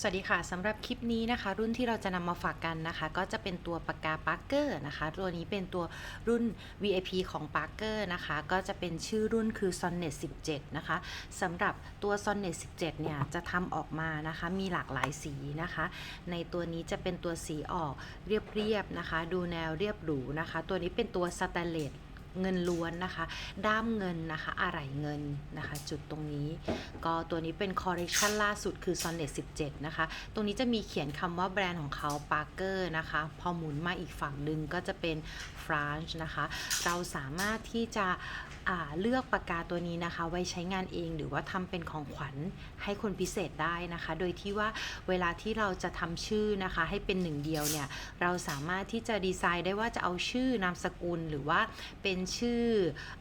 สวัสดีค่ะสำหรับคลิปนี้นะคะ รุ่นที่เราจะนำมาฝากกันนะคะ ก็จะเป็นตัวปากกา Parker นะคะ ตัวนี้เป็นตัวรุ่น VIP ของ Parker นะคะ ก็จะเป็นชื่อรุ่นคือ Sonnet 17 นะคะสำหรับตัว Sonnet 17 เนี่ย จะทำออกมานะคะ มีหลากหลายสีนะคะ ในตัวนี้จะเป็นตัวสีออกเรียบๆนะคะ ดูแนวเรียบหรูนะคะ ตัวนี้เป็นตัวสแตนเลส เงินล้วนนะคะ ด้ามเงินนะคะอะไหล่เงินนะคะ จุดตรงนี้ ก็ตัวนี้เป็นคอ r เ e ชันล่าสุดคือ Sonnet 17 นะคะ ตรงนี้จะมีเขียนคำว่าแบรนด์ของเขา Parker นะคะ พอหมุนมาอีกฝั่งหนึ่งก็จะเป็น France นะคะ เราสามารถที่จะเลือกปากกาตัวนี้นะคะ ไว้ใช้งานเองหรือว่าทำเป็นของขวัญให้คนพิเศษได้นะคะ โดยที่ว่าเวลาที่เราจะทำชื่อนะคะ ให้เป็นหนึ่งเดียวเนี่ย เราสามารถที่จะดีไซน์ได้ว่าจะเอาชื่อนามสกุลหรือว่าเป็นชื่อ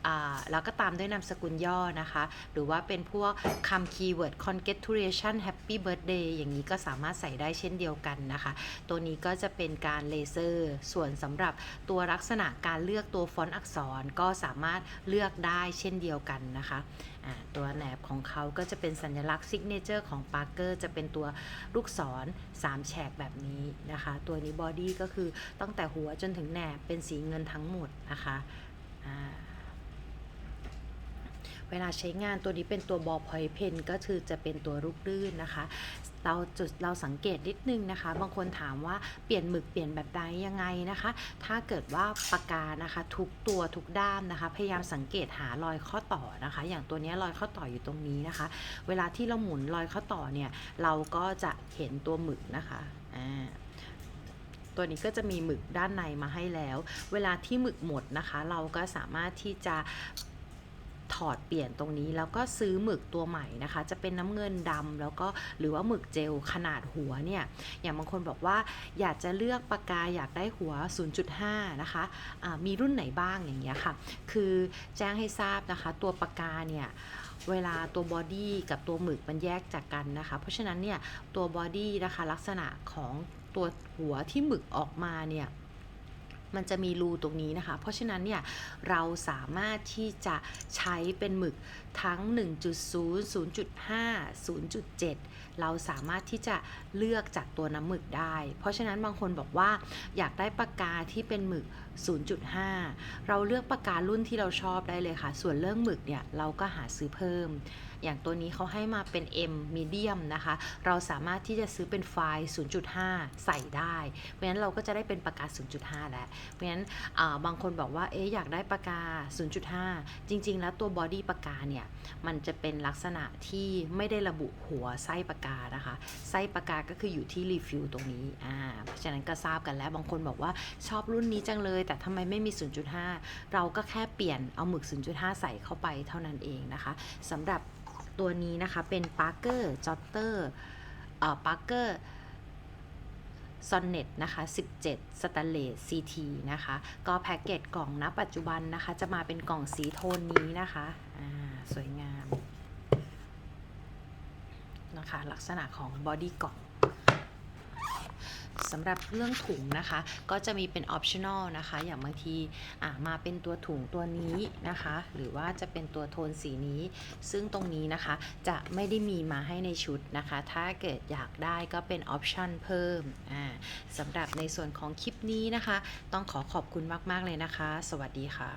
อแล้วก็ตามด้วยนามสกุลย่อนะคะ หรือว่าเป็นพวกคำคีย์เวิร์ด congratulation happy birthday อย่างนี้ก็สามารถใส่ได้เช่นเดียวกันนะคะ ตัวนี้ก็จะเป็นการเลเซอร์ ส่วนสำหรับตัวลักษณะการเลือกตัวฟอนต์อักษรก็สามารถเลือกได้เช่นเดียวกันนะคะตัวแหนบของเขาก็จะเป็นสัญลักษณ์ซิกเนเจอร์ของ Parker จะเป็นตัวลูกศร3แฉกแบบนี้นะคะ ตัวนี้บอดี้ก็คือตั้งแต่หัวจนถึงแหนบเป็นสีเงินทั้งหมดนะคะ เวลาใช้งานตัวนี้เป็นตัวบอลพอยเพนก็คือจะเป็นตัวลูกลื่นนะคะ เราจุดเราสังเกตนิดนึงนะคะ บางคนถามว่าเปลี่ยนหมึกเปลี่ยนแบบใดยังไงนะคะ ถ้าเกิดว่าปากกานะคะ ทุกตัวทุกด้ามนะคะ พยายามสังเกตหารอยข้อต่อนะคะ อย่างตัวนี้รอยข้อต่ออยู่ตรงนี้นะคะ เวลาที่เราหมุนรอยข้อต่อเนี่ยเราก็จะเห็นตัวหมึกนะคะอ่า ตัวนี้ก็จะมีหมึกด้านในมาให้แล้ว เวลาที่หมึกหมดนะคะ เราก็สามารถที่จะถอดเปลี่ยนตรงนี้แล้วก็ซื้อหมึกตัวใหม่นะคะ จะเป็นน้ำเงินดำแล้วก็หรือว่าหมึกเจลขนาดหัวเนี่ยอย่างบางคนบอกว่าอยากจะเลือกปากกาอยากได้หัว 0.5 นะคะะมีรุ่นไหนบ้างอย่างเงี้ยค่ะ คือแจ้งให้ทราบนะคะ ตัวปากกาเนี่ยเวลาตัวบอดี้กับตัวหมึกมันแยกจากกันนะคะ เพราะฉะนั้นเนี่ยตัวบอดี้นะคะลักษณะของ ตัวหัวที่หมึกออกมาเนี่ยมันจะมีรูตรงนี้นะคะ เพราะฉะนั้นเนี่ยเราสามารถที่จะใช้เป็นหมึกทั้ง 1.0 0.5 0.7 เราสามารถที่จะเลือกจากตัวน้ำหมึกได้ เพราะฉะนั้นบางคนบอกว่าอยากได้ปากกาที่เป็นหมึก 0.5 เราเลือกปากการุ่นที่เราชอบได้เลยค่ะ ส่วนเรื่องหมึกเนี่ยเราก็หาซื้อเพิ่ม อย่างตัวนี้เขาให้มาเป็น M medium นะคะ เราสามารถที่จะซื้อเป็นไฟล์ 0.5 ใส่ได้ เพราะฉะนั้นเราก็จะได้เป็นปากกา 0.5 แล้ว เพราะฉะนั้นบางคนบอกว่า เอ๊ะอยากได้ปากกา 0.5 จริง ๆ แล้วตัวบอดี้ปากกาเนี่ย มันจะเป็นลักษณะที่ไม่ได้ระบุหัวไส้ปากกานะคะ ไส้ปากกาก็คืออยู่ที่รีฟิลตรงนี้ อ่า เพราะฉะนั้นก็ทราบกันแล้ว บางคนบอกว่าชอบรุ่นนี้จังเลย แต่ทำไมไม่มี 0.5 เราก็แค่เปลี่ยนเอาหมึก 0.5 ใส่เข้าไปเท่านั้นเองนะคะสำหรับ ตัวนี้นะคะเป็น Parker Jotter เอ่อ Parker Sonnet นะคะ 17 Stainless CT นะคะ ก็แพ็กเกจกล่องนะปัจจุบันนะคะ จะมาเป็นกล่องสีโทนนี้นะคะอ่าสวยงามนะคะ ลักษณะของบอดี้กล่อง สำหรับเรื่องถุงนะคะ ก็จะมีเป็นออปชั่นอลนะคะ อย่างบางทีมาเป็นตัวถุงตัวนี้นะคะ หรือว่าจะเป็นตัวโทนสีนี้ ซึ่งตรงนี้นะคะจะไม่ได้มีมาให้ในชุดนะคะ ถ้าเกิดอยากได้ก็เป็นออปชั่นเพิ่มสำหรับในส่วนของคลิปนี้นะคะ ต้องขอขอบคุณมาก ๆ เลยนะคะ สวัสดีค่ะ